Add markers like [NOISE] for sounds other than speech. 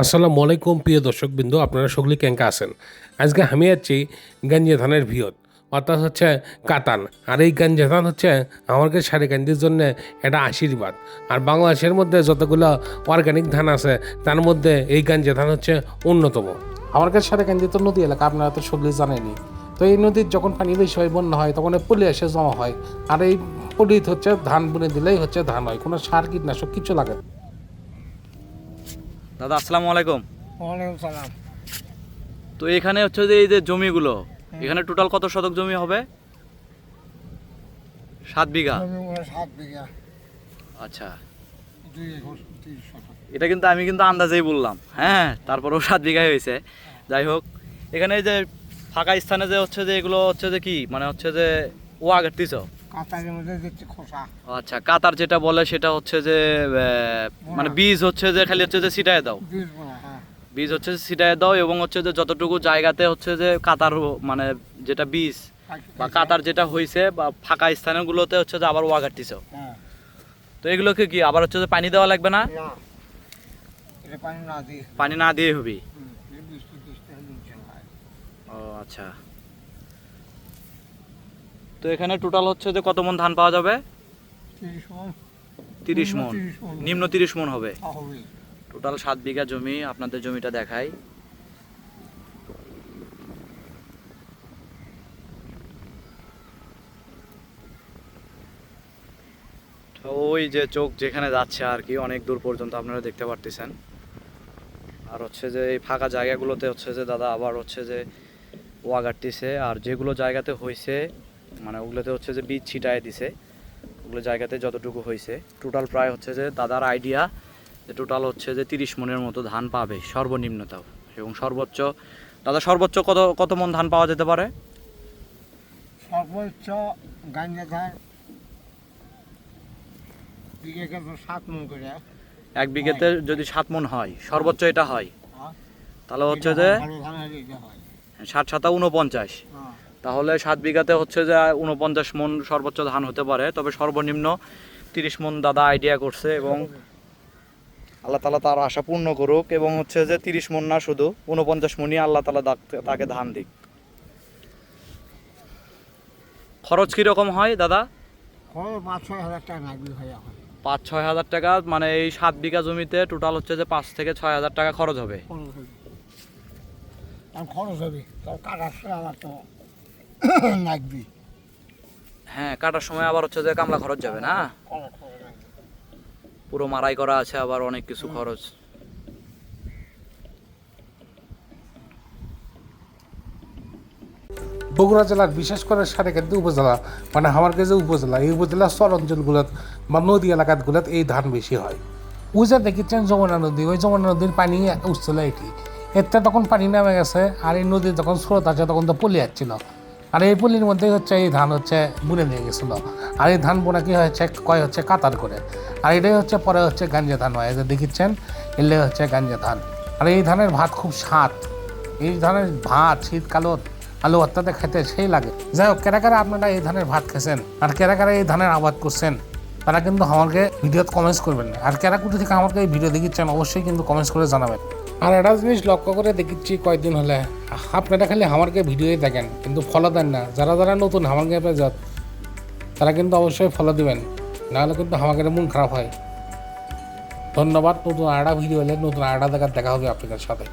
আসসালামু আলাইকুম, প্রিয় দর্শক বিন্দু আপনারা সকলে কেঙ্কা আছেন? আজকে আমি আছি গঞ্জে ধানের ভিয়ত অর্থাৎ হচ্ছে কাতান। আর এই গাঞ্জা ধান হচ্ছে আমাদের সারি গান্ধীর জন্য এটা আশীর্বাদ। আর বাংলাদেশের মধ্যে যতগুলো অর্গানিক ধান আছে, তার মধ্যে এই গাঞ্জা ধান হচ্ছে অন্যতম। কাছে সাথে কেন্দ্রিত তো নদী এলাকা, আপনারা তো সকলে জানেনি তো এই নদীর যখন পানি বেশি হয়, বন্যা হয়, তখন পলি এসে জমা হয়। আর এই পলিত হচ্ছে ধান বুনে দিলেই হচ্ছে ধান হয়, কোনো সার, কীটনাশক কিছু লাগে না। দাদা আসসালামু আলাইকুম। ওয়ালাইকুম সালাম। তো এখানে হচ্ছে যে এই যে জমিগুলো এখানে টোটাল কত শতক জমি হবে? সাত বিঘা। হয় সাত বিঘা। আচ্ছা। এটা কিন্তু আমি কিন্তু আন্দাজেই বললাম। হ্যাঁ তারপরেও সাত বিঘাই হয়েছে। যাই হোক এখানে এই যে ফাঁকা স্থানে যে হচ্ছে যে এগুলো হচ্ছে যে কি? মানে হচ্ছে যে ওয়া গাড়তিছ কাতারের মধ্যে দেখছি খোসা। আচ্ছা কাতার যেটা বলে সেটা হচ্ছে যে মানে বীজ হচ্ছে যে খালি হচ্ছে যে ছিটায় দাও। বীজ হ্যাঁ। বীজ হচ্ছে যে ছিটায় দাও এবং হচ্ছে যে যতটুকু জায়গাতে হচ্ছে যে কাতার মানে যেটা বীজ বা কাতার যেটা হয়েছে বা ফাঁকা স্থানগুলোতে হচ্ছে যে আবার ওয়া গাড়তিছ হ্যাঁ। তো এগুলোকে কি আবার হচ্ছে যে পানি দেওয়া লাগবে না? পানি না দিয়ে হবে। হয় ও আচ্ছা। তো এখানে টোটাল হচ্ছে যে কত মন ধান পাওয়া যাবে? তিরিশ মন। নিম্ন মন। 30 মণ। নিম্ন তিরিশ মন হবে। টোটাল সাত বিঘা জমি আপনাদের জমিটা দেখাই। ওই যে চোখ যেখানে যাচ্ছে আর কি অনেক দূর পর্যন্ত আপনারা দেখতে পারতেছেন। আর হচ্ছে যে এই ফাঁকা জায়গাগুলোতে হচ্ছে যে দাদা আবার হচ্ছে যে ওয়াগাটতেছে আর যেগুলো জায়গাতে হয়েছে মানে ওগুলোতে হচ্ছে যে বীজ ছিটায় দিছে। ওগুলো জায়গাতে যতটুকু হয়েছে টোটাল প্রায় হচ্ছে যে দাদার আইডিয়া যে টোটাল হচ্ছে যে তিরিশ মনের মতো ধান পাবে সর্বনিম্নতাও এবং সর্বোচ্চ দাদা সর্বোচ্চ কত কত মন ধান পাওয়া যেতে পারে? সর্বোচ্চ গাঞ্জা ধান সাত মন করে। এক বিঘেতে যদি সাত মন হয় সর্বোচ্চ এটা হয়। তাহলে হচ্ছে যে ষাট সাতা উনপঞ্চাশ হ্যাঁ। তাহলে সাত বিঘাতে হচ্ছে যে উনপঞ্চাশ মন সর্বোচ্চ ধান হতে পারে তবে সর্বনিম্ন তিরিশ মন দাদা আইডিয়া করছে এবং আল্লাহ তালা তার আশা পূর্ণ করুক এবং হচ্ছে যে তিরিশ মন না শুধু উনপঞ্চাশ মনই আল্লাহ তালা তাকে ধান দিক। খরচ কীরকম হয় দাদা? পাঁচ ছয় হাজার টাকা মানে এই সাত বিঘা জমিতে টোটাল হচ্ছে যে পাঁচ থেকে ছয় হাজার টাকা খরচ হবে। খরচ হবে। কাটার [COUGHS] লাগবে। হ্যাঁ কাটার সময় আবার হচ্ছে যে কামলা খরচ যাবে না? পুরো মারাই করা আছে আবার অনেক কিছু খরচ। বগুড়া জেলার বিশেষ করে সারেকান্দি উপজেলা মানে আমার যে উপজেলা এই উপজেলার চর অঞ্চলগুলোত বা নদী এলাকাগুলোত এই ধান বেশি হয়। ওই যে দেখেছেন যমুনা নদী ওই যমুনা নদীর পানি উঠছিল এটি। এতে তখন পানি নেমে গেছে আর এই নদীর যখন স্রোত আছে তখন তো পলি যাচ্ছিল আর এই পলির মধ্যেই হচ্ছে এই ধান হচ্ছে বুনে নিয়ে গেছিল। আর এই ধান বোনা কি হয়েছে? কয় হচ্ছে? কাতার করে। আর এটাই হচ্ছে পরে হচ্ছে গাঞ্জা ধান হয়। যে দেখিচ্ছেন, এলে হচ্ছে গাঞ্জা ধান। আর এই ধানের ভাত খুব স্বাদ। এই ধানের ভাত শীতকালত আলু ভর্তাতে খেতে সেই লাগে। যাই হোক, কেরা কেরা আপনারা এই ধানের ভাত খেয়েছেন আর কেরা কেরা এই ধানের আবাদ করছেন, তারা কিন্তু আমাকে ভিডিওতে কমেন্টস করবেন আর কেরা কুটি থেকে আমাকে এই ভিডিও দেখিচ্ছেন, অবশ্যই কিন্তু কমেন্টস করে জানাবেন। আর একটা জিনিস লক্ষ্য করে দেখেছি কয়েকদিন হলে, আপনারা খালি হামারকে ভিডিওই দেখেন, কিন্তু ফলো দেন না। যারা যারা নতুন হামার গ্যাপে যাত তারা কিন্তু অবশ্যই ফলো দেবেন, নাহলে কিন্তু আমাকে মন খারাপ হয়। ধন্যবাদ, নতুন আড়া ভিডিও হলে নতুন আড়া দেখার দেখা হবে আপনাদের সাথে।